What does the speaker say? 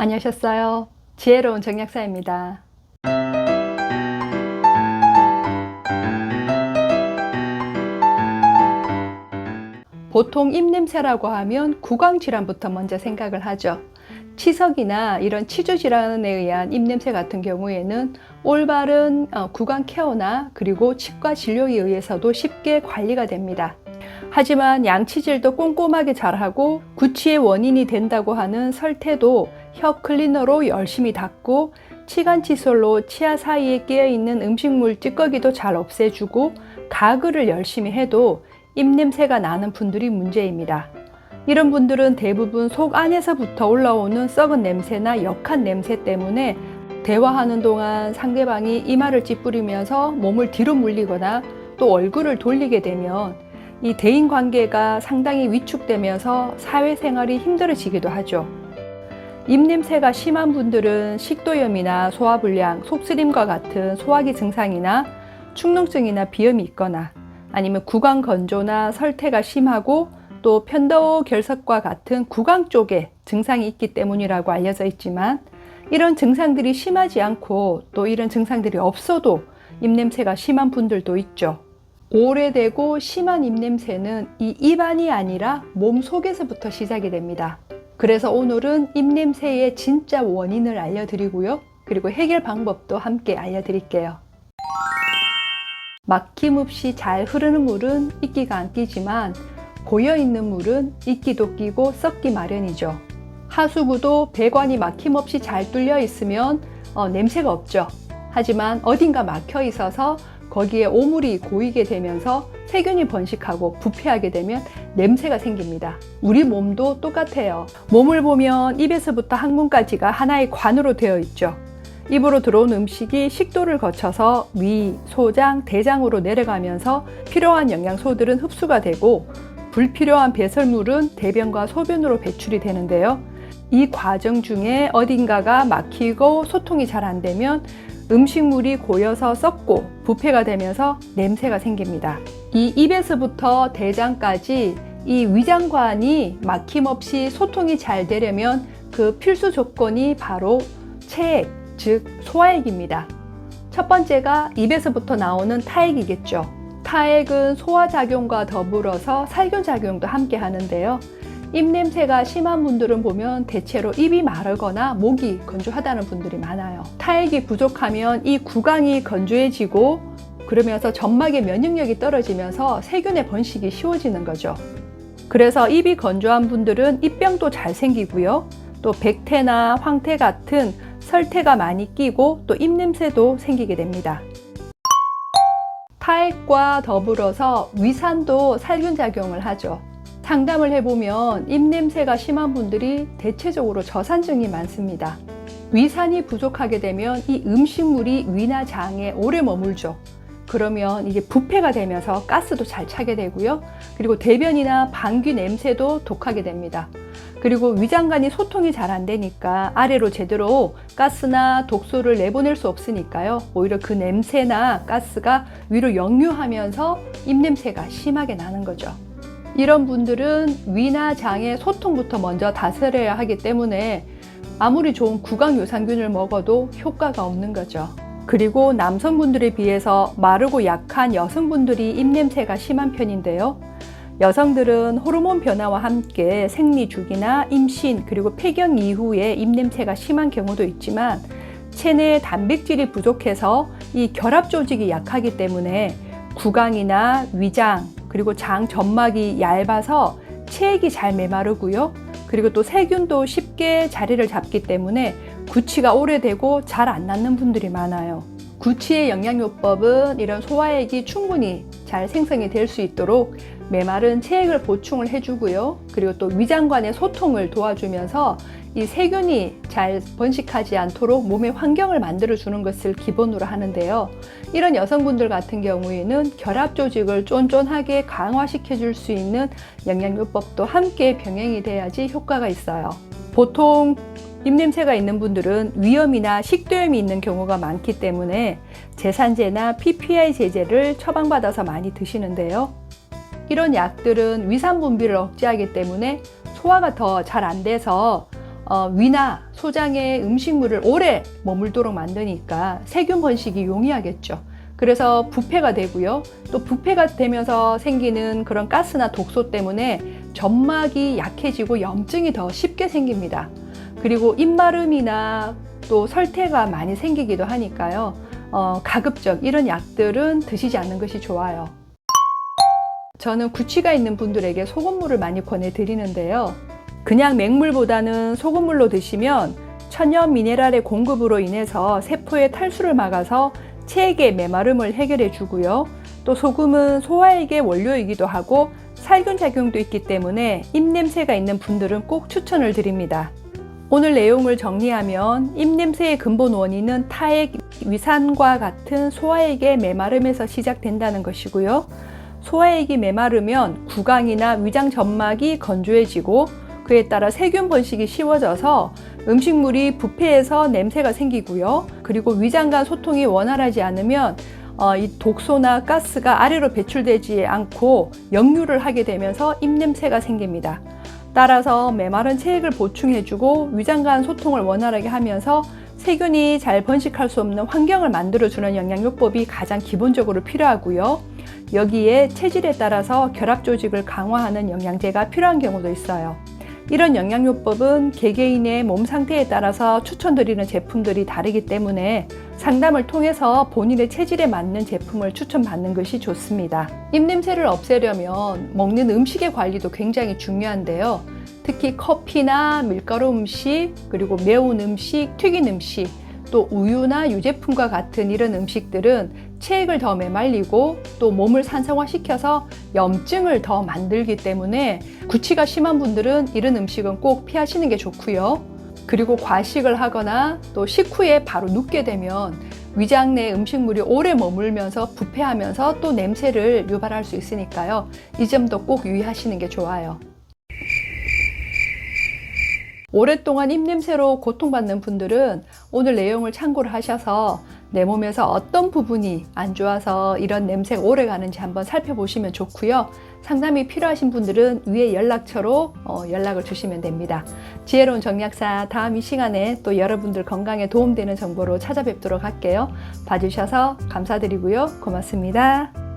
안녕하셨어요. 지혜로운 정약사입니다. 보통 입냄새라고 하면 구강질환부터 먼저 생각을 하죠. 치석이나 이런 치주질환에 의한 입냄새 같은 경우에는 올바른 어, 구강 케어나 그리고 치과 진료에 의해서도 쉽게 관리가 됩니다. 하지만 양치질도 꼼꼼하게 잘하고 구취의 원인이 된다고 하는 설태도 혀 클리너로 열심히 닦고 치간 칫솔로 치아 사이에 끼어 있는 음식물 찌꺼기도 잘 없애주고 가글을 열심히 해도 입냄새가 나는 분들이 문제입니다. 이런 분들은 대부분 속 안에서부터 올라오는 썩은 냄새나 역한 냄새 때문에 대화하는 동안 상대방이 이마를 찌푸리면서 몸을 뒤로 물리거나 또 얼굴을 돌리게 되면 이 대인 관계가 상당히 위축되면서 사회생활이 힘들어지기도 하죠. 입냄새가 심한 분들은 식도염이나 소화불량, 속쓰림과 같은 소화기 증상이나 축농증이나 비염이 있거나 아니면 구강 건조나 설태가 심하고 또 편도 결석과 같은 구강 쪽에 증상이 있기 때문이라고 알려져 있지만 이런 증상들이 심하지 않고 또 이런 증상들이 없어도 입냄새가 심한 분들도 있죠. 오래되고 심한 입냄새는 이 입안이 아니라 몸 속에서부터 시작이 됩니다. 그래서 오늘은 입냄새의 진짜 원인을 알려드리고요. 그리고 해결 방법도 함께 알려드릴게요. 막힘없이 잘 흐르는 물은 이끼가 안 끼지만 고여 있는 물은 이끼도 끼고 썩기 마련이죠. 하수구도 배관이 막힘없이 잘 뚫려 있으면 어, 냄새가 없죠. 하지만 어딘가 막혀 있어서 거기에 오물이 고이게 되면서 세균이 번식하고 부패하게 되면 냄새가 생깁니다. 우리 몸도 똑같아요. 몸을 보면 입에서부터 항문까지가 하나의 관으로 되어 있죠. 입으로 들어온 음식이 식도를 거쳐서 위, 소장, 대장으로 내려가면서 필요한 영양소들은 흡수가 되고 불필요한 배설물은 대변과 소변으로 배출이 되는데요. 이 과정 중에 어딘가가 막히고 소통이 잘 안 되면 음식물이 고여서 썩고 부패가 되면서 냄새가 생깁니다. 이 입에서부터 대장까지 이 위장관이 막힘없이 소통이 잘 되려면 그 필수 조건이 바로 체액, 즉 소화액입니다. 첫 번째가 입에서부터 나오는 타액이겠죠. 타액은 소화작용과 더불어서 살균작용도 함께 하는데요. 입냄새가 심한 분들은 보면 대체로 입이 마르거나 목이 건조하다는 분들이 많아요. 타액이 부족하면 이 구강이 건조해지고 그러면서 점막의 면역력이 떨어지면서 세균의 번식이 쉬워지는 거죠. 그래서 입이 건조한 분들은 입병도 잘 생기고요. 또 백태나 황태 같은 설태가 많이 끼고 또 입냄새도 생기게 됩니다. 타액과 더불어서 위산도 살균작용을 하죠. 상담을 해보면 입냄새가 심한 분들이 대체적으로 저산증이 많습니다. 위산이 부족하게 되면 이 음식물이 위나 장에 오래 머물죠. 그러면 이게 부패가 되면서 가스도 잘 차게 되고요. 그리고 대변이나 방귀 냄새도 독하게 됩니다. 그리고 위장관이 소통이 잘 안 되니까 아래로 제대로 가스나 독소를 내보낼 수 없으니까요. 오히려 그 냄새나 가스가 위로 역류하면서 입냄새가 심하게 나는 거죠. 이런 분들은 위나 장의 소통부터 먼저 다스려야 하기 때문에 아무리 좋은 구강 유산균을 먹어도 효과가 없는 거죠. 그리고 남성분들에 비해서 마르고 약한 여성분들이 입냄새가 심한 편인데요. 여성들은 호르몬 변화와 함께 생리 주기나 임신 그리고 폐경 이후에 입냄새가 심한 경우도 있지만 체내 단백질이 부족해서 이 결합 조직이 약하기 때문에 구강이나 위장 그리고 장 점막이 얇아서 체액이 잘 메마르고요. 그리고 또 세균도 쉽게 자리를 잡기 때문에 구취가 오래되고 잘 안 낫는 분들이 많아요. 구취의 영양요법은 이런 소화액이 충분히 잘 생성이 될 수 있도록 메마른 체액을 보충을 해주고요. 그리고 또 위장관의 소통을 도와주면서 이 세균이 잘 번식하지 않도록 몸의 환경을 만들어 주는 것을 기본으로 하는데요. 이런 여성분들 같은 경우에는 결합 조직을 쫀쫀하게 강화시켜 줄 수 있는 영양요법도 함께 병행이 돼야지 효과가 있어요. 보통 입냄새가 있는 분들은 위염이나 식도염이 있는 경우가 많기 때문에 제산제나 PPI 제제를 처방받아서 많이 드시는데요. 이런 약들은 위산 분비를 억제하기 때문에 소화가 더 잘 안 돼서 어, 위나 소장의 음식물을 오래 머물도록 만드니까 세균 번식이 용이하겠죠. 그래서 부패가 되고요. 또 부패가 되면서 생기는 그런 가스나 독소 때문에 점막이 약해지고 염증이 더 쉽게 생깁니다. 그리고 입마름이나 또 설태가 많이 생기기도 하니까요. 어, 가급적 이런 약들은 드시지 않는 것이 좋아요. 저는 구취가 있는 분들에게 소금물을 많이 권해드리는데요. 그냥 맹물보다는 소금물로 드시면 천연 미네랄의 공급으로 인해서 세포의 탈수를 막아서 체액의 메마름을 해결해 주고요. 또 소금은 소화액의 원료이기도 하고 살균 작용도 있기 때문에 입냄새가 있는 분들은 꼭 추천을 드립니다. 오늘 내용을 정리하면 입냄새의 근본 원인은 타액, 위산과 같은 소화액의 메마름에서 시작된다는 것이고요. 소화액이 메마르면 구강이나 위장 점막이 건조해지고 그에 따라 세균 번식이 쉬워져서 음식물이 부패해서 냄새가 생기고요. 그리고 위장 간 소통이 원활하지 않으면 어, 이 독소나 가스가 아래로 배출되지 않고 역류를 하게 되면서 입냄새가 생깁니다. 따라서 메마른 체액을 보충해주고 위장 간 소통을 원활하게 하면서 세균이 잘 번식할 수 없는 환경을 만들어주는 영양요법이 가장 기본적으로 필요하고요. 여기에 체질에 따라서 결합 조직을 강화하는 영양제가 필요한 경우도 있어요. 이런 영양요법은 개개인의 몸 상태에 따라서 추천드리는 제품들이 다르기 때문에 상담을 통해서 본인의 체질에 맞는 제품을 추천받는 것이 좋습니다. 입냄새를 없애려면 먹는 음식의 관리도 굉장히 중요한데요. 특히 커피나 밀가루 음식, 그리고 매운 음식, 튀긴 음식, 또 우유나 유제품과 같은 이런 음식들은 체액을 더 메말리고 또 몸을 산성화시켜서 염증을 더 만들기 때문에 구취가 심한 분들은 이런 음식은 꼭 피하시는 게 좋고요. 그리고 과식을 하거나 또 식후에 바로 눕게 되면 위장 내 음식물이 오래 머물면서 부패하면서 또 냄새를 유발할 수 있으니까요. 이 점도 꼭 유의하시는 게 좋아요. 오랫동안 입냄새로 고통받는 분들은 오늘 내용을 참고를 하셔서 내 몸에서 어떤 부분이 안 좋아서 이런 냄새가 오래 가는지 한번 살펴보시면 좋고요. 상담이 필요하신 분들은 위에 연락처로 어, 연락을 주시면 됩니다. 지혜로운 정약사 다음 이 시간에 또 여러분들 건강에 도움되는 정보로 찾아뵙도록 할게요. 봐주셔서 감사드리고요. 고맙습니다.